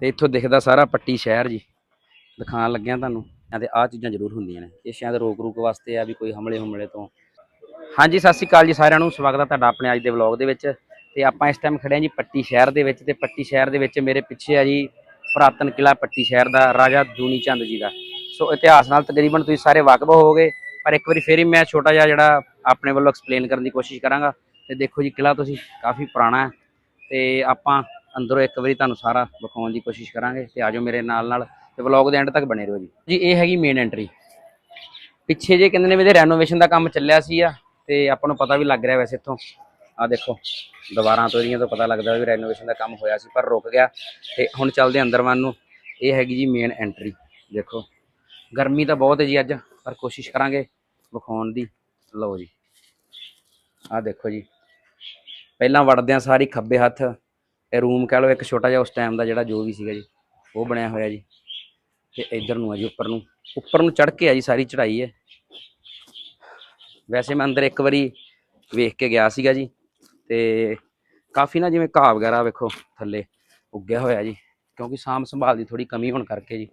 ਤੇ ਇੱਥੋਂ ਦਿਖਦਾ ਸਾਰਾ ਪੱਟੀ ਸ਼ਹਿਰ ਜੀ। ਦਿਖਾਉਣ ਲੱਗਿਆ ਤੁਹਾਨੂੰ ਤੇ ਆਹ ਚੀਜ਼ਾਂ ਜ਼ਰੂਰ ਹੁੰਦੀਆਂ ਨੇ। ਇਹ ਸ਼ਾਇਦ ਰੋਕ ਰੂਕ ਵਾਸਤੇ ਆ ਵੀ ਕੋਈ ਹਮਲੇ ਹਮਲੇ ਤੋਂ। ਹਾਂਜੀ, ਸਤਿ ਸ਼੍ਰੀ ਅਕਾਲ ਜੀ ਸਾਰਿਆਂ ਨੂੰ। ਸਵਾਗਤ ਹੈ ਤੁਹਾਡਾ ਆਪਣੇ ਅੱਜ ਦੇ ਵਲੌਗ ਦੇ ਵਿੱਚ। ਤੇ ਆਪਾਂ ਇਸ ਟਾਈਮ ਖੜੇ ਹਾਂ ਜੀ ਪੱਟੀ ਸ਼ਹਿਰ ਦੇ ਵਿੱਚ। ਤੇ ਪੱਟੀ ਸ਼ਹਿਰ ਦੇ ਵਿੱਚ ਮੇਰੇ ਪਿੱਛੇ ਆ ਜੀ ਪੁਰਾਤਨ ਕਿਲਾ ਪੱਟੀ ਸ਼ਹਿਰ ਦਾ ਰਾਜਾ ਦੂਨੀ ਚੰਦ ਜੀ ਦਾ। ਸੋ ਇਤਿਹਾਸ ਨਾਲ ਤਕਰੀਬਨ ਤੁਸੀਂ ਸਾਰੇ ਵਾਕਿਫ ਹੋਵੋਗੇ। ਪਰ ਇੱਕ ਵਾਰੀ ਫੇਰ ਹੀ ਮੈਂ ਛੋਟਾ ਜਿਹਾ ਜਿਹੜਾ ਆਪਣੇ ਵੱਲੋਂ ਐਕਸਪਲੇਨ ਕਰਨ ਦੀ ਕੋਸ਼ਿਸ਼ ਕਰਾਂਗਾ। ਤੇ ਦੇਖੋ ਜੀ ਕਿਲਾ ਤੁਸੀਂ ਕਾਫੀ ਪੁਰਾਣਾ ਹੈ। ਤੇ ਆਪਾਂ ਅੰਦਰੋਂ ਇੱਕ ਵਾਰੀ ਤੁਹਾਨੂੰ ਸਾਰਾ ਵਿਖਾਉਣ ਦੀ ਕੋਸ਼ਿਸ਼ ਕਰਾਂਗੇ ਤੇ ਆਜੋ ਮੇਰੇ ਨਾਲ ਨਾਲ ਤੇ ਵਲੌਗ ਦੇ ਐਂਡ ਤੱਕ ਬਣੇ ਰਹੋ ਜੀ। ਜੀ, ਇਹ ਹੈਗੀ ਮੇਨ ਐਂਟਰੀ ਪਿੱਛੇ ਜੇ ਕਹਿੰਦੇ ਨੇ ਮੇਰੇ ਰੈਨੋਵੇਸ਼ਨ ਦਾ ਕੰਮ ਚੱਲਿਆ ਸੀ ਆ, ਤੇ ਆਪਾਂ ਨੂੰ ਪਤਾ ਵੀ ਲੱਗ ਰਿਹਾ ਵੈਸੇ ਇੱਥੋਂ। ਆ ਦੇਖੋ, ਦੀਵਾਰਾਂ ਤੋਂ ਇਹਦੀਆਂ ਤੋਂ ਪਤਾ ਲੱਗਦਾ ਵੀ ਰੈਨੋਵੇਸ਼ਨ ਦਾ ਕੰਮ ਹੋਇਆ ਸੀ, ਪਰ ਰੁਕ ਗਿਆ। ਤੇ ਹੁਣ ਚੱਲਦੇ ਅੰਦਰ ਵੱਲ ਨੂੰ। ਇਹ ਹੈਗੀ ਜੀ ਮੇਨ ਐਂਟਰੀ ਦੇਖੋ, ਗਰਮੀ ਤਾਂ ਬਹੁਤ ਹੈ ਜੀ ਅੱਜ, ਪਰ ਕੋਸ਼ਿਸ਼ ਕਰਾਂਗੇ ਵਿਖਾਉਣ ਦੀ। ਲਓ ਜੀ। ਆ ਦੇਖੋ ਜੀ। ਪਹਿਲਾਂ ਵੜਦਿਆਂ ਸਾਰੀ ਖੱਬੇ ਹੱਥ। ਇਹ ਰੂਮ ਕਹਿ ਲਓ ਇੱਕ ਛੋਟਾ ਜਿਹਾ ਉਸ ਟਾਈਮ ਦਾ ਜਿਹੜਾ ਜੋ ਵੀ ਸੀਗਾ ਜੀ, ਉਹ ਬਣਿਆ ਹੋਇਆ ਜੀ। ਤੇ ਇੱਧਰ ਨੂੰ ਆ ਜੀ ਉੱਪਰ ਨੂੰ। ਉੱਪਰ ਨੂੰ ਚੜ੍ਹ ਕੇ ਆ ਜੀ ਸਾਰੀ ਚੜ੍ਹਾਈ ਹੈ ਵੈਸੇ ਮੈਂ ਅੰਦਰ ਇੱਕ ਵਾਰੀ ਵੇਖ ਕੇ ਗਿਆ ਸੀਗਾ ਜੀ। ਤੇ ਕਾਫੀ ਨਾ ਜਿਵੇਂ ਘਾਹ ਵਗੈਰਾ ਵੇਖੋ ਥੱਲੇ ਉੱਗਿਆ ਹੋਇਆ ਜੀ। ਕਿਉਂਕਿ ਸਾਂਭ ਸੰਭਾਲ ਦੀ ਥੋੜੀ ਕਮੀ ਹੋਣ ਕਰਕੇ ਜੀ।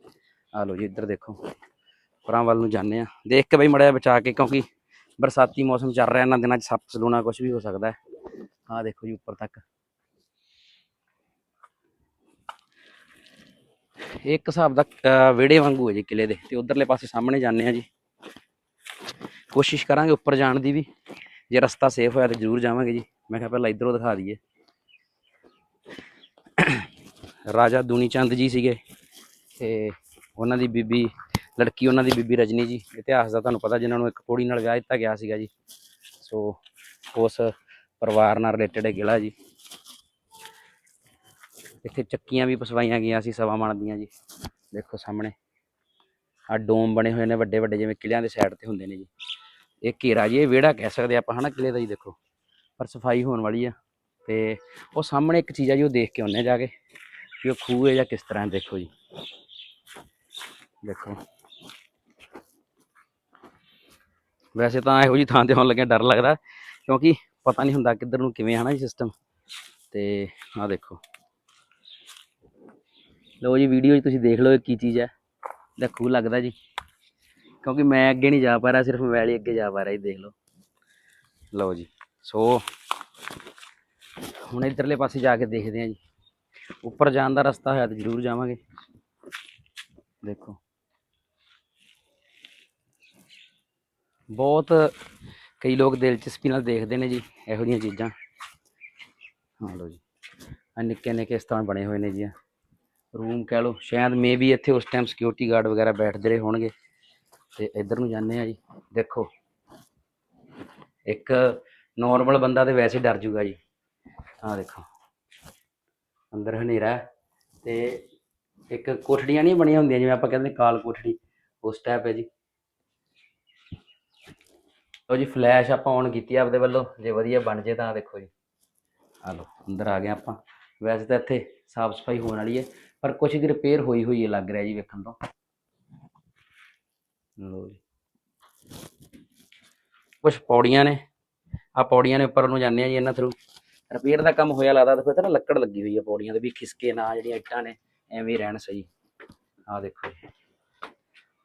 ਆ ਲਓ ਜੀ ਇੱਧਰ ਦੇਖੋ। ਪਰਾਂ ਵੱਲ ਨੂੰ ਜਾਂਦੇ ਆ। ਦੇਖ ਕੇ ਬਈ ਮੜਿਆ ਬਚਾ ਕੇ ਕਿਉਂਕਿ ਬਰਸਾਤੀ ਮੌਸਮ ਚੱਲ ਰਿਹਾ, ਇਹਨਾਂ ਦਿਨਾਂ 'ਚ ਸੱਪ ਸਲੂਣਾ ਕੁਝ ਵੀ ਹੋ ਸਕਦਾ ਹੈ। ਆਹ ਦੇਖੋ ਜੀ ਉੱਪਰ ਤੱਕ। ਇਹ ਇੱਕ ਹਿਸਾਬ ਦਾ ਅਹ, ਵਿਹੜੇ ਵਾਂਗੂ ਹੈ ਜੀ ਕਿਲੇ ਦੇ ਤੇ ਉਧਰਲੇ ਪਾਸੇ ਸਾਹਮਣੇ ਜਾਂਦੇ ਆ ਜੀ। ਕੋਸ਼ਿਸ਼ ਕਰਾਂਗੇ ਉੱਪਰ ਜਾਣ ਦੀ ਵੀ ਜੇ ਰਸਤਾ ਸੇਫ ਹੋਇਆ ਤਾਂ ਜ਼ਰੂਰ ਜਾਵਾਂਗੇ ਜੀ। ਮੈਂ ਕਿਹਾ ਪਹਿਲਾਂ ਇਧਰੋਂ ਦਿਖਾ ਦਈਏ। ਰਾਜਾ ਦੂਨੀ ਚੰਦ ਜੀ ਸੀਗੇ ਤੇ ਉਹਨਾਂ ਦੀ ਬੀਬੀ ਲੜਕੀ ਉਹਨਾਂ ਦੀ ਬੀਬੀ ਰਜਨੀ ਜੀ। ਇਤਿਹਾਸ ਦਾ ਤੁਹਾਨੂੰ ਪਤਾ ਜਿਨ੍ਹਾਂ ਨੂੰ ਇੱਕ ਕੁੜੀ ਨਾਲ ਵਿਆਹ ਦਿੱਤਾ ਗਿਆ ਸੀਗਾ ਜੀ। ਸੋ ਉਸ ਪਰਿਵਾਰ ਨਾਲ ਰਿਲੇਟਡ ਹੈ ਕਿਲ੍ਹਾ ਜੀ। ਇੱਥੇ ਚੱਕੀਆਂ ਵੀ ਪਸਵਾਈਆਂ ਗਈਆਂ ਸੀ ਸਵਾ ਮਣ ਦੀਆਂ ਜੀ। ਦੇਖੋ ਸਾਹਮਣੇ। ਆ ਡੋਮ ਬਣੇ ਹੋਏ ਨੇ ਵੱਡੇ ਵੱਡੇ, ਜਿਵੇਂ ਕਿਲਿਆਂ ਦੇ ਸਾਈਡ ਤੇ ਹੁੰਦੇ ਨੇ ਜੀ। ਇਹ ਘੇਰਾ ਜੀ, ਇਹ ਵਿਹੜਾ ਕਹਿ ਸਕਦੇ ਆਪਾਂ, ਹਨਾ ਕਿਲੇ ਦਾ ਜੀ ਦੇਖੋ। ਪਰ ਸਫ਼ਾਈ ਹੋਣ ਵਾਲੀ ਆ। ਤੇ ਉਹ ਸਾਹਮਣੇ ਇੱਕ ਚੀਜ਼ ਆ ਜੀ, ਉਹ ਦੇਖ ਕੇ ਆਉਂਦੇ ਆ ਜਾ ਕੇ ਕਿ ਉਹ ਖੂਹ ਹੈ ਜਾਂ ਕਿਸ ਤਰ੍ਹਾਂ ਦੇਖੋ ਜੀ। ਦੇਖੋ। ਵੈਸੇ ਤਾਂ ਇਹੋ ਜੀ ਥਾਂ ਤੇ ਆਉਣ ਲੱਗਿਆ ਡਰ ਲੱਗਦਾ, ਕਿਉਂਕਿ ਪਤਾ ਨਹੀਂ ਹੁੰਦਾ ਕਿੱਧਰ ਨੂੰ ਕਿਵੇਂ ਹਨਾ ਜੀ ਸਿਸਟਮ ਤੇ ਆਹ ਦੇਖੋ। ਲਓ ਜੀ ਵੀਡੀਓ 'ਚ ਤੁਸੀਂ ਦੇਖ ਲਓ ਇਹ ਕੀ ਚੀਜ਼ ਹੈ। ਇਹਦਾ ਖੂਹ ਲੱਗਦਾ ਜੀ। ਕਿਉਂਕਿ ਮੈਂ ਅੱਗੇ ਨਹੀਂ ਜਾ ਪਾ ਰਿਹਾ, ਸਿਰਫ ਮੋਬਾਈਲ ਹੀ ਅੱਗੇ ਜਾ ਪਾ ਰਿਹਾ ਜੀ, ਦੇਖ ਲਓ। ਲਓ ਜੀ, ਸੋ ਹੁਣ ਇਧਰਲੇ ਪਾਸੇ ਜਾ ਕੇ ਦੇਖਦੇ ਹਾਂ ਜੀ। ਉੱਪਰ ਜਾਣ ਦਾ ਰਸਤਾ ਹੋਇਆ ਤਾਂ ਜ਼ਰੂਰ ਜਾਵਾਂਗੇ। ਦੇਖੋ। ਬਹੁਤ ਕਈ ਲੋਕ ਦਿਲਚਸਪੀ ਨਾਲ ਦੇਖਦੇ ਨੇ ਜੀ, ਇਹੋ ਜਿਹੀਆਂ ਚੀਜ਼ਾਂ। ਹਾਂ, ਲਓ ਜੀ। ਆ ਨਿੱਕੇ ਨਿੱਕੇ ਇਸ ਤਰ੍ਹਾਂ ਬਣੇ ਹੋਏ ਨੇ ਜੀ ਰੂਮ ਕਹਿ ਲਓ। ਸ਼ਾਇਦ ਮੇ ਵੀ ਇੱਥੇ ਉਸ ਟਾਈਮ ਸਿਕਿਉਰਿਟੀ ਗਾਰਡ ਵਗੈਰਾ ਬੈਠਦੇ ਰਹੇ ਹੋਣਗੇ। ਤੇ ਇੱਧਰ ਨੂੰ ਜਾਂਦੇ ਆ ਜੀ। ਦੇਖੋ, ਇੱਕ ਨਾਰਮਲ ਬੰਦਾ ਤੇ ਵੈਸੇ ਡਰ ਜੂਗਾ ਜੀ। ਆਹ ਦੇਖੋ, ਅੰਦਰ ਹਨੇਰਾ ਹੈ ਤੇ ਇੱਕ ਕੋਠੜੀਆਂ ਨਹੀਂ ਬਣੀਆਂ ਹੁੰਦੀਆਂ, ਜਿਵੇਂ ਆਪਾਂ ਕਹਿੰਦੇ ਕਾਲ ਕੋਠੜੀ, ਉਸ ਟਾਈਪ ਹੈ ਜੀ। ਲਓ ਜੀ ਫਲੈਸ਼ ਆਪਾਂ ਔਨ ਕੀਤੀ ਆਪਦੇ ਵੱਲੋਂ। ਜੇ ਵਧੀਆ ਬਣ ਜੇ ਤਾਂ ਦੇਖੋ ਜੀ। ਆ ਲਓ, ਅੰਦਰ ਆ ਗਏ ਆਪਾਂ। ਵੈਸੇ ਤਾਂ ਇੱਥੇ ਸਾਫ਼ ਸਫ਼ਾਈ ਹੋਣ ਵਾਲੀ ਹੈ, ਪਰ ਕੁਝ ਦੀ ਰਿਪੇਅਰ ਹੋਈ ਹੋਈ ਹੈ, ਲੱਗ ਰਿਹਾ ਜੀ ਵੇਖਣ ਤੋਂ। ਲਓ ਜੀ। ਕੁਝ ਪੌੜੀਆਂ ਨੇ ਆ ਪੌੜੀਆਂ ਨੇ ਉੱਪਰ ਨੂੰ ਜਾਂਦੇ ਆ ਜੀ ਇਹਨਾਂ ਥਰੂ ਰਿਪੇਅਰ ਦਾ ਕੰਮ ਹੋਇਆ ਲੱਗਦਾ, ਦੇਖੋ ਇੱਥੇ ਨਾ ਲੱਕੜ ਲੱਗੀ ਹੋਈ ਹੈ ਪੌੜੀਆਂ ਦੇ ਵੀ, ਖਿਸਕੇ ਨਾ ਜਿਹੜੀਆਂ ਇੱਟਾਂ ਨੇ, ਐਵੇਂ ਹੀ ਰਹਿਣ ਸਹੀ। ਆ ਦੇਖੋ ਜੀ।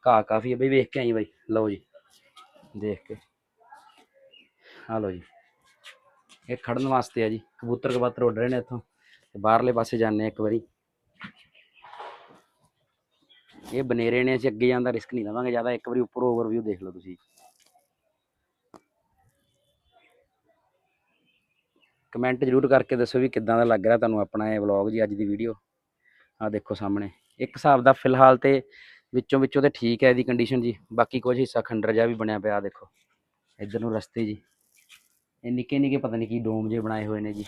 ਘਾਹ ਕਾਫੀ ਹੈ ਬਈ, ਵੇਖ ਕੇ ਆਈ ਬਾਈ। ਲਓ ਜੀ, ਦੇਖ ਕੇ। ਆ ਲਓ ਜੀ। ਇਹ ਖੜਨ ਵਾਸਤੇ ਆ ਜੀ, ਕਬੂਤਰ ਕਬਾਤਰ ਉੱਡ ਰਹੇ ਨੇ ਇੱਥੋਂ। ਤੇ ਬਾਹਰਲੇ ਪਾਸੇ ਜਾਂਦੇ ਆ ਇੱਕ ਵਾਰੀ। ਇਹ ਬਨੇਰੇ ਨੇ, ਅਸੀਂ ਅੱਗੇ ਜਾਣ ਦਾ ਰਿਸਕ ਨਹੀਂ ਲਵਾਂਗੇ, ਜ਼ਿਆਦਾ ਇੱਕ ਵਾਰੀ ਉੱਪਰ ਓਵਰਵਿਊ ਦੇਖ ਲਓ ਤੁਸੀਂ। ਕਮੈਂਟ ਜਰੂਰ ਕਰਕੇ ਦੱਸੋ ਵੀ ਕਿੱਦਾਂ ਦਾ ਲੱਗ ਰਿਹਾ ਤੁਹਾਨੂੰ ਆਪਣਾ ਇਹ ਵਲੌਗ ਜੀ, ਅੱਜ ਦੀ ਵੀਡੀਓ ਆ ਦੇਖੋ ਸਾਹਮਣੇ। ਇੱਕ ਹਿਸਾਬ ਦਾ ਫਿਲਹਾਲ ਤੇ ਵਿੱਚੋਂ ਵਿੱਚੋਂ ਤੇ ਠੀਕ ਹੈ ਇਹਦੀ ਕੰਡੀਸ਼ਨ ਜੀ। ਬਾਕੀ ਕੁਝ ਹਿੱਸਾ ਖੰਡਰ ਜਿਹਾ ਵੀ ਬਣਿਆ ਪਿਆ, ਆਹ ਦੇਖੋ। ਇੱਧਰ ਨੂੰ ਰਸਤੇ ਜੀ। ਇਹ ਨਿੱਕੇ ਨਿੱਕੇ ਪਤਾ ਨਹੀਂ ਕੀ ਡੋਮ ਜੇ ਬਣਾਏ ਹੋਏ ਨੇ ਜੀ।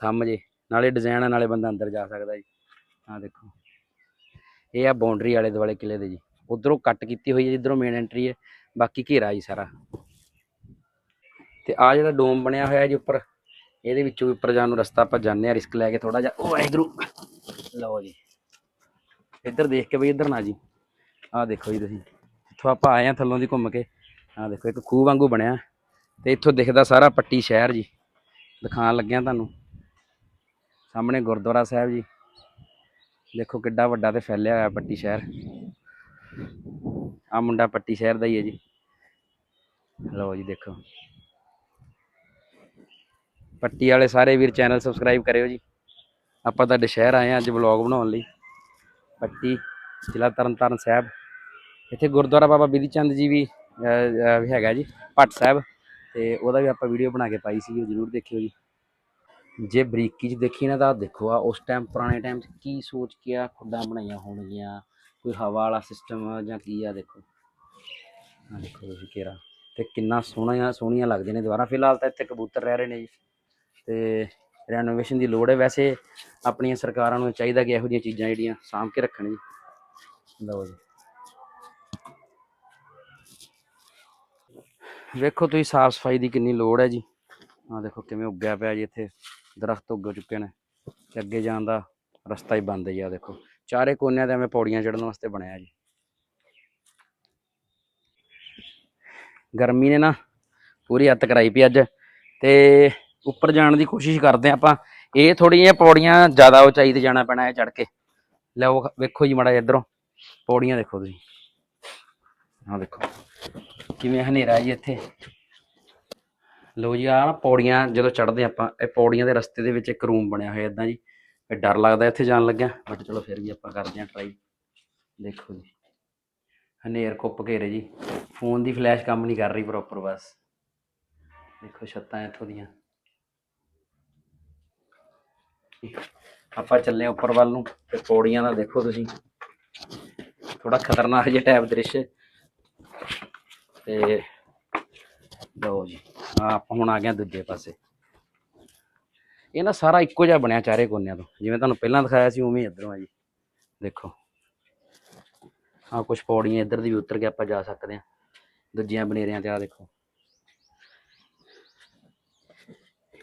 ਥੰਮ ਜੇ। ਨਾਲੇ ਡਿਜ਼ਾਈਨ ਆ, ਨਾਲੇ ਬੰਦਾ ਅੰਦਰ ਜਾ ਸਕਦਾ ਜੀ। ਆਹ ਦੇਖੋ। ਇਹ ਆ ਬਾਉਂਡਰੀ ਵਾਲੇ ਦੁਆਲੇ ਕਿਲੇ ਦੇ ਜੀ। ਉਧਰੋਂ ਕੱਟ ਕੀਤੀ ਹੋਈ ਹੈ ਜਿੱਧਰੋਂ ਮੇਨ ਐਂਟਰੀ ਹੈ। ਬਾਕੀ ਘੇਰਾ ਜੀ ਸਾਰਾ। ਤੇ ਆ ਜਿਹੜਾ ਡੋਮ ਬਣਿਆ ਹੋਇਆ ਜੀ ਉੱਪਰ, ਇਹਦੇ ਵਿੱਚੋਂ ਵੀ ਉੱਪਰ ਜਾਣ ਨੂੰ ਰਸਤਾ ਆਪਾਂ ਜਾਂਦੇ ਆ ਰਿਸਕ ਲੈ ਕੇ ਥੋੜਾ ਜਿਹਾ। ਉਹ ਵਾਹਿਗੁਰੂ ਲਓ ਜੀ। ਇੱਧਰ ਦੇਖ ਕੇ ਬਈ, ਇੱਧਰ ਨਾ ਜੀ। ਆਹ ਦੇਖੋ ਜੀ ਤੁਸੀਂ। ਇੱਥੋਂ ਆਪਾਂ ਆਏ ਆ ਥੱਲੋਂ ਦੀ ਘੁੰਮ ਕੇ। ਆਹ ਦੇਖੋ, ਇੱਕ ਖੂਹ ਵਾਂਗੂ ਬਣਿਆ। ਤੇ ਇੱਥੋਂ ਦਿਖਦਾ ਸਾਰਾ ਪੱਟੀ ਸ਼ਹਿਰ ਜੀ। ਦਿਖਾਣ ਲੱਗਿਆ ਤੁਹਾਨੂੰ। ਸਾਹਮਣੇ ਗੁਰਦੁਆਰਾ ਸਾਹਿਬ ਜੀ। ਦੇਖੋ ਕਿੱਡਾ ਵੱਡਾ ਤੇ ਫੈਲਿਆ ਹੋਇਆ ਪੱਟੀ ਸ਼ਹਿਰ। ਆ ਮੁੰਡਾ ਪੱਟੀ ਸ਼ਹਿਰ ਦਾ ਹੀ ਹੈ ਜੀ। ਲਓ ਜੀ ਦੇਖੋ। ਪੱਟੀ ਵਾਲੇ ਸਾਰੇ ਵੀਰ ਚੈਨਲ ਸਬਸਕ੍ਰਾਈਬ ਕਰਿਓ ਜੀ। ਆਪਾਂ ਤੁਹਾਡੇ ਸ਼ਹਿਰ ਆਏ ਆ ਅੱਜ ਵਲੌਗ ਬਣਾਉਣ ਲਈ। ਪੱਟੀ ਜ਼ਿਲ੍ਹਾ ਤਰਨਤਾਰਨ ਸਾਹਿਬ। ਇੱਥੇ ਗੁਰਦੁਆਰਾ ਬਾਬਾ ਬਿਧੀ ਚੰਦ ਜੀ ਵੀ ਹੈਗਾ ਜੀ, ਭੱਟ ਸਾਹਿਬ। ਤੇ ਉਹਦਾ ਵੀ ਆਪਾਂ ਵੀਡੀਓ ਬਣਾ ਕੇ ਪਾਈ ਸੀ ਉਹ ਜ਼ਰੂਰ ਦੇਖਿਓ ਜੀ। ਜੇ ਬਰੀਕੀ ਚ ਦੇਖੀ ਨਾ ਤਾਂ ਦੇਖੋ ਆ, ਉਸ ਟਾਈਮ ਪੁਰਾਣੇ ਟਾਈਮ 'ਚ ਕੀ ਸੋਚ ਕੇ ਆ ਖੁੱਡਾਂ ਬਣਾਈਆਂ ਹੋਣਗੀਆਂ, ਕੋਈ ਹਵਾ ਵਾਲਾ ਸਿਸਟਮ ਜਾਂ ਕੀ ਆ ਦੇਖੋ। ਆ ਦੇਖੋ ਤੁਸੀਂ ਕਿਹੜਾ ਤੇ ਕਿੰਨਾ ਸੋਹਣਾ ਸੋਹਣੀਆਂ ਲੱਗਦੀਆਂ ਨੇ ਦੁਬਾਰਾ ਫਿਲਹਾਲ ਤਾਂ ਇੱਥੇ ਕਬੂਤਰ ਰਹਿ ਰਹੇ ਨੇ ਜੀ, ਤੇ ਰੈਨੋਵੇਸ਼ਨ ਦੀ ਲੋੜ ਹੈ। ਵੈਸੇ ਆਪਣੀਆਂ ਸਰਕਾਰਾਂ ਨੂੰ ਚਾਹੀਦਾ ਕਿ ਇਹੋ ਜਿਹੀਆਂ ਚੀਜ਼ਾਂ ਜਿਹੜੀਆਂ ਸਾਂਭ ਕੇ ਰੱਖਣ ਜੀ। ਲਓ ਜੀ। ਵੇਖੋ ਤੁਸੀਂ ਸਾਫ਼ ਸਫ਼ਾਈ ਦੀ ਕਿੰਨੀ ਲੋੜ ਹੈ ਜੀ। ਆ ਦੇਖੋ ਕਿਵੇਂ ਉੱਗਿਆ ਪਿਆ ਜੀ ਇੱਥੇ। ਦਰਖਤ ਉੱਗ ਚੁੱਕੇ ਨੇ ਤੇ ਅੱਗੇ ਜਾਣ ਦਾ ਰਸਤਾ ਹੀ ਬੰਦ ਹੈ ਜੀ ਆ ਦੇਖੋ। ਚਾਰੇ ਕੋਨਿਆਂ ਤੇ ਐਵੇਂ ਪੌੜੀਆਂ ਚੜਨ ਵਾਸਤੇ ਬਣਿਆ ਜੀ। ਗਰਮੀ ਨੇ ਨਾ ਪੂਰੀ ਹੱਤ ਕਰਾਈ ਪਈ ਅੱਜ ਤੇ ਉੱਪਰ ਜਾਣ ਦੀ ਕੋਸ਼ਿਸ਼ ਕਰਦੇ ਹਾਂ ਆਪਾਂ। ਇਹ ਥੋੜੀ ਜਿਹੀਆਂ ਪੌੜੀਆਂ ਜ਼ਿਆਦਾ ਉਚਾਈ ਤੇ ਜਾਣਾ ਪੈਣਾ ਹੈ ਚੜ ਕੇ। ਲਓ, ਵੇਖੋ ਜੀ ਮੜਾ ਇਧਰੋਂ। ਪੌੜੀਆਂ ਦੇਖੋ ਤੁਸੀਂ। ਆਹ ਦੇਖੋ, ਕਿਵੇਂ ਹਨੇਰਾ ਜੀ ਇੱਥੇ। ਲੋ ਜੀ, ਆਹ ਨਾ ਪੌੜੀਆਂ ਜਦੋਂ ਚੜ੍ਹਦੇ ਆਪਾਂ, ਇਹ ਪੌੜੀਆਂ ਦੇ ਰਸਤੇ ਦੇ ਵਿੱਚ ਇੱਕ ਰੂਮ ਬਣਿਆ ਹੋਇਆ ਇਦਾਂ ਜੀ। ਇਹ ਡਰ ਲੱਗਦਾ ਇੱਥੇ ਜਾਣ ਲੱਗਿਆ। ਬਟ ਚਲੋ ਫਿਰ ਵੀ ਆਪਾਂ ਕਰਦੇ ਹਾਂ ਟਰਾਈ ਦੇਖੋ ਜੀ। ਹਨੇਰ ਖੁੱਪ ਘੇਰੇ ਜੀ। ਫੋਨ ਦੀ ਫਲੈਸ਼ ਕੰਮ ਨਹੀਂ ਕਰ ਰਹੀ ਪ੍ਰੋਪਰ ਬਸ। ਦੇਖੋ ਛੱਤਾਂ ਇੱਥੋਂ ਦੀਆਂ। ਆਪਾਂ ਚੱਲੇ ਹਾਂ ਉੱਪਰ ਵੱਲ ਨੂੰ। ਤੇ ਪੌੜੀਆਂ ਦਾ ਦੇਖੋ ਤੁਸੀਂ। ਥੋੜਾ ਖਤਰਨਾਕ ਜਿਹਾ ਟਾਈਪ ਦ੍ਰਿਸ਼। ਤੇ ਲਓ ਜੀ। ਆਪਾਂ ਹੁਣ ਆ ਗਏ ਦੂਜੇ ਪਾਸੇ। ਇਹ ਨਾ ਸਾਰਾ ਇੱਕੋ ਜਿਹਾ ਬਣਿਆ ਚਾਰੇ ਕੋਨਿਆਂ ਤੋਂ। ਜਿਵੇਂ ਤੁਹਾਨੂੰ ਪਹਿਲਾਂ ਦਿਖਾਇਆ ਸੀ, ਉਵੇਂ ਹੀ ਇੱਧਰੋਂ ਆ ਜੀ। ਦੇਖੋ। ਆ ਕੁਝ ਪੌੜੀਆਂ ਇੱਧਰ ਦੀ ਵੀ ਉਤਰ ਕੇ ਆਪਾਂ ਜਾ ਸਕਦੇ ਹਾਂ। ਦੂਜੀਆਂ ਬਨੇਰਿਆਂ ਤੇ ਆ ਦੇਖੋ।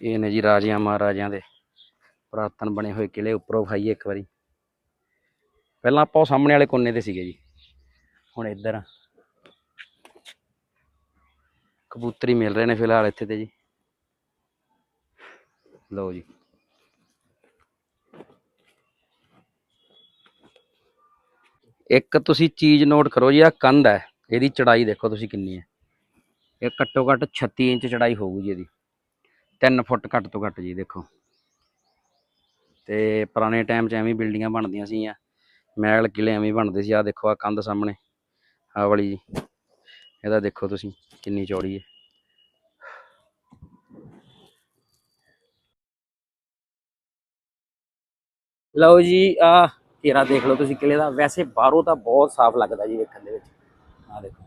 ਇਹ ਨੇ ਜੀ ਰਾਜਿਆਂ ਮਹਾਰਾਜਿਆਂ ਦੇ ਪੁਰਾਤਨ ਬਣੇ ਹੋਏ ਕਿਲੇ ਉੱਪਰੋਂ ਖਾਈਏ ਇੱਕ ਵਾਰੀ। ਪਹਿਲਾਂ ਆਪਾਂ ਉਹ ਸਾਹਮਣੇ ਵਾਲੇ ਕੋਨੇ ਤੇ ਸੀਗੇ ਜੀ। ਹੁਣ ਇੱਧਰ ਆ। ਕਬੂਤਰ ਹੀ ਮਿਲ ਰਹੇ ਨੇ ਫਿਲਹਾਲ ਇੱਥੇ ਤੇ ਜੀ। ਲਓ ਜੀ। ਇੱਕ ਤੁਸੀਂ ਚੀਜ਼ ਨੋਟ ਕਰੋ ਜੀ ਆ ਕੰਧ ਹੈ, ਇਹਦੀ ਚੜਾਈ ਦੇਖੋ ਤੁਸੀਂ ਕਿੰਨੀ ਹੈ। ਇਹ ਘੱਟੋ ਘੱਟ 36 ਇੰਚ ਚੜਾਈ ਹੋਊਗੀ ਜੀ ਇਹਦੀ। 3 ਫੁੱਟ ਘੱਟ ਤੋਂ ਘੱਟ ਜੀ ਦੇਖੋ। ਤੇ ਪੁਰਾਣੇ ਟਾਈਮ 'ਚ ਐਵੇਂ ਬਿਲਡਿੰਗਾਂ ਬਣਦੀਆਂ ਸੀਗੀਆਂ। ਮਹਿਲ ਕਿਲੇ ਐਵੇਂ ਬਣਦੇ ਸੀ। ਆ ਦੇਖੋ ਆ ਕੰਧ ਸਾਹਮਣੇ। ਆ ਵਾਲੀ ਜੀ। ਇਹਦਾ ਦੇਖੋ ਤੁਸੀਂ ਕਿੰਨੀ ਚੌੜੀ ਹੈ। ਲਓ ਜੀ, ਆ ਘੇਰਾ ਦੇਖ ਲਓ ਤੁਸੀਂ ਕਿਲੇ ਦਾ। ਵੈਸੇ ਬਾਹਰੋਂ ਤਾਂ ਬਹੁਤ ਸਾਫ਼ ਲੱਗਦਾ ਜੀ ਵੇਖਣ ਦੇ ਵਿੱਚ। ਆ ਦੇਖੋ।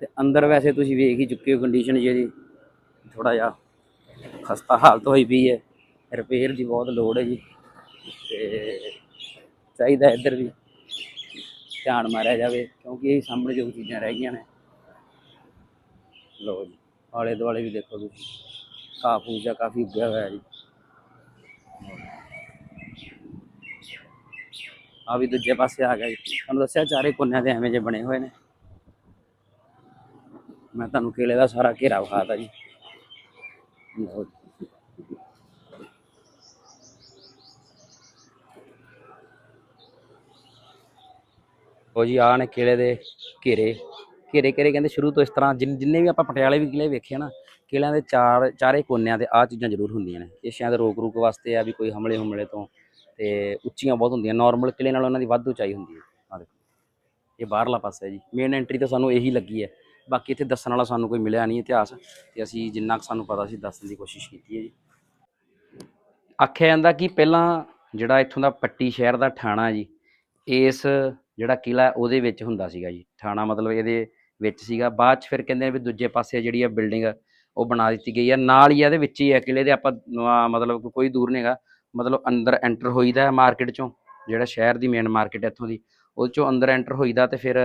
ਤੇ ਅੰਦਰ ਵੈਸੇ ਤੁਸੀਂ ਵੇਖ ਹੀ ਚੁੱਕੇ ਹੋ ਕੰਡੀਸ਼ਨ ਜਿਹੜੀ। ਥੋੜਾ ਜਿਹਾ ਖਸਤਾ ਹਾਲਤ ਹੋਈ ਪਈ ਹੈ। ਰਿਪੇਅਰ ਦੀ ਬਹੁਤ ਲੋੜ ਹੈ ਜੀ। ਤੇ ਚਾਹੀਦਾ ਇੱਧਰ ਵੀ ਧਿਆਨ ਮਾਰਿਆ ਜਾਵੇ, ਕਿਉਂਕਿ ਇਹ ਸਾਹਮਣੇ ਜੋ ਚੀਜ਼ਾਂ ਰਹਿ ਗਈਆਂ ਨੇ। ਲਓ ਜੀ, ਆਲੇ ਦੁਆਲੇ ਵੀ ਦੇਖੋ ਤੁਸੀਂ। ਘਾਹ ਫੂਸ ਜਿਹਾ ਕਾਫੀ ਉੱਗਿਆ ਹੋਇਆ ਜੀ। ਆ ਵੀ ਦੂਜੇ ਪਾਸੇ ਆ ਗਿਆ ਜੀ। ਤੁਹਾਨੂੰ ਦੱਸਿਆ ਚਾਰੇ ਕੋਨਿਆਂ ਦੇ ਐਵੇਂ ਜੇ ਬਣੇ ਹੋਏ ਨੇ। ਮੈਂ ਤੁਹਾਨੂੰ ਕਿਲੇ ਦਾ ਸਾਰਾ ਘੇਰਾ ਵਿਖਾਤਾ ਜੀ। ਲਓ ਜੀ। ਉਹ ਜੀ, ਆਹ ਨੇ ਦੇ ਘੇਰੇ। ਘੇਰੇ ਘੇਰੇ ਕਹਿੰਦੇ ਸ਼ੁਰੂ ਤੋਂ ਇਸ ਤਰ੍ਹਾਂ ਜਿੰਨ- ਜਿੰਨੇ ਵੀ ਆਪਾਂ ਪਟਿਆਲੇ ਵੀ ਕਿਲੇ ਵੇਖੇ ਨਾ ਕਿਲਿਆਂ ਦੇ ਚਾਰ, ਚਾਰੇ ਕੋਨਿਆਂ ਤੇ ਆਹ ਚੀਜ਼ਾਂ ਜ਼ਰੂਰ ਹੁੰਦੀਆਂ ਨੇ। ਇਹ ਸ਼ਾਇਦ ਰੋਕ ਰੂਕ ਵਾਸਤੇ ਆ ਵੀ ਕੋਈ ਹਮਲੇ ਹਮਲੇ ਤੋਂ ਤੇ ਉੱਚੀਆਂ ਬਹੁਤ ਹੁੰਦੀਆਂ ਨਾਰਮਲ ਕਿਲੇ ਨਾਲ ਉਹਨਾਂ ਦੀ ਵੱਧ ਉਚਾਈ ਹੁੰਦੀ ਹੈ। ਆ ਦੇਖੋ, ਇਹ ਬਾਹਰਲਾ ਪਾਸਾ ਹੈ ਜੀ। ਮੇਨ ਐਂਟਰੀ ਤਾਂ ਸਾਨੂੰ ਇਹੀ ਲੱਗੀ ਹੈ। ਬਾਕੀ ਇੱਥੇ ਦੱਸਣ ਵਾਲਾ ਸਾਨੂੰ ਕੋਈ ਮਿਲਿਆ ਨਹੀਂ ਇਤਿਹਾਸ ਤੇ ਅਸੀਂ ਜਿੰਨਾ ਕੁ ਸਾਨੂੰ ਪਤਾ ਸੀ ਦੱਸਣ ਦੀ ਕੋਸ਼ਿਸ਼ ਕੀਤੀ ਹੈ ਜੀ। ਆਖਿਆ ਜਾਂਦਾ ਕਿ ਪਹਿਲਾਂ ਜਿਹੜਾ ਇੱਥੋਂ ਦਾ ਪੱਟੀ ਸ਼ਹਿਰ ਦਾ ਥਾਣਾ ਜੀ, ਇਸ ਜਿਹੜਾ ਕਿਲਾ ਉਹਦੇ ਵਿੱਚ ਹੁੰਦਾ ਸੀਗਾ ਜੀ। ਥਾਣਾ ਮਤਲਬ ਇਹਦੇ ਵਿੱਚ ਸੀਗਾ। ਬਾਅਦ ਚ ਫਿਰ ਕਹਿੰਦੇ ਨੇ ਵੀ ਦੂਜੇ ਪਾਸੇ ਜਿਹੜੀ ਆ ਬਿਲਡਿੰਗ ਉਹ ਬਣਾ ਦਿੱਤੀ ਗਈ ਹੈ ਨਾਲ ਹੀ ਇਹਦੇ ਵਿੱਚ ਹੀ ਹੈ ਕਿਲੇ ਦੇ ਆਪਾਂ ਮਤਲਬ ਕੋਈ ਦੂਰ ਨਹੀਂਗਾ ਮਤਲਬ ਅੰਦਰ ਐਂਟਰ ਹੋਈਦਾ ਮਾਰਕੀਟ ਚੋਂ, ਜਿਹੜਾ ਸ਼ਹਿਰ ਦੀ ਮੇਨ ਮਾਰਕੀਟ ਇੱਥੋਂ ਦੀ। ਉਹ ਚੋਂ ਅੰਦਰ ਐਂਟਰ ਹੋਈਦਾ ਤੇ ਫਿਰ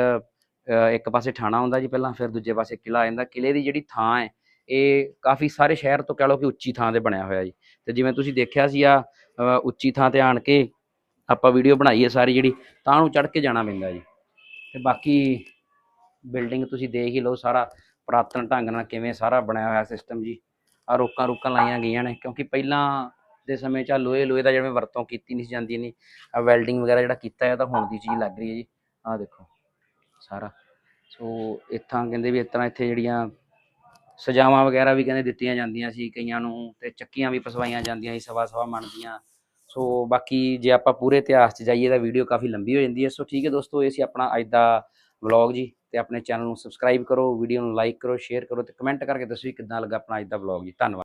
ਇੱਕ ਪਾਸੇ ਥਾਣਾ ਹੁੰਦਾ ਜੀ ਪਹਿਲਾਂ, ਫਿਰ ਦੂਜੇ ਪਾਸੇ ਕਿਲਾ ਆ ਜਾਂਦਾ। ਕਿਲੇ ਦੀ ਜਿਹੜੀ ਥਾਂ ਹੈ, ਇਹ ਕਾਫੀ ਸਾਰੇ ਸ਼ਹਿਰ ਤੋਂ ਕਹਿ ਲਓ ਕਿ ਉੱਚੀ ਥਾਂ ਤੇ ਬਣਿਆ ਹੋਇਆ ਜੀ। ਤੇ ਜਿਵੇਂ ਤੁਸੀਂ ਦੇਖਿਆ ਸੀ ਆ ਉੱਚੀ ਥਾਂ ਤੇ ਆਣ ਕੇ ਆਪਾਂ ਵੀਡੀਓ ਬਣਾਈ ਹੈ ਸਾਰੀ ਜਿਹੜੀ, ਤਾਂ ਨੂੰ ਚੜ ਕੇ ਜਾਣਾ ਪੈਂਦਾ ਜੀ। ਤੇ ਬਾਕੀ ਬਿਲਡਿੰਗ ਤੁਸੀਂ ਦੇਖ ਹੀ ਲਓ ਸਾਰਾ ਪੁਰਾਤਨ ਢੰਗ ਨਾਲ ਕਿਵੇਂ ਸਾਰਾ ਬਣਿਆ ਹੋਇਆ ਸਿਸਟਮ ਜੀ। ਆ ਰੋਕਾਂ ਰੋਕਾਂ ਲਾਈਆਂ ਗਈਆਂ ਨੇ, ਕਿਉਂਕਿ ਪਹਿਲਾਂ ਦੇ ਸਮੇਂ 'ਚ ਆਹ ਲੋਹੇ ਲੋਹੇ ਦਾ ਜਿਵੇਂ ਵਰਤੋਂ ਕੀਤੀ ਨਹੀਂ ਸੀ ਜਾਂਦੀ ਨਹੀਂ ਆ ਵੈਲਡਿੰਗ ਵਗੈਰਾ ਜਿਹੜਾ ਕੀਤਾ ਹੈ ਤਾਂ ਹੁਣ ਦੀ ਚੀਜ਼ ਲੱਗ ਰਹੀ ਹੈ ਜੀ। ਆਹ ਦੇਖੋ ਸਾਰਾ, ਸੋ ਇੱਥਾਂ ਕਹਿੰਦੇ ਵੀ ਇਸ ਤਰ੍ਹਾਂ ਇੱਥੇ ਜਿਹੜੀਆਂ ਸਜਾਵਾਂ ਵਗੈਰਾ ਵੀ ਕਹਿੰਦੇ ਦਿੱਤੀਆਂ ਜਾਂਦੀਆਂ ਸੀ, ਕਈਆਂ ਨੂੰ ਤੇ ਚੱਕੀਆਂ ਵੀ ਪਸਵਾਈਆਂ ਜਾਂਦੀਆਂ ਸੀ ਸਵਾ ਸਵਾ ਮਣ ਦੀਆਂ ਸੋ ਬਾਕੀ ਜੇ ਆਪਾਂ ਪੂਰੇ ਇਤਿਹਾਸ 'ਚ ਜਾਈਏ ਤਾਂ ਵੀਡੀਓ ਕਾਫੀ ਲੰਬੀ ਹੋ ਜਾਂਦੀ ਹੈ। ਸੋ ਠੀਕ ਹੈ ਦੋਸਤੋ, ਇਹ ਸੀ ਆਪਣਾ ਅੱਜ ਦਾ ਵਲੌਗ ਜੀ। ਤੇ ਆਪਣੇ ਚੈਨਲ ਨੂੰ ਸਬਸਕ੍ਰਾਈਬ ਕਰੋ ਵੀਡੀਓ ਨੂੰ ਲਾਈਕ ਕਰੋ ਸ਼ੇਅਰ ਕਰੋ ਤੇ ਕਮੈਂਟ ਕਰਕੇ ਦੱਸੋ ਵੀ ਕਿੱਦਾਂ ਲੱਗਾ ਆਪਣਾ ਅੱਜ ਦਾ ਵਲੌਗ ਜੀ। ਧੰਨਵਾਦ।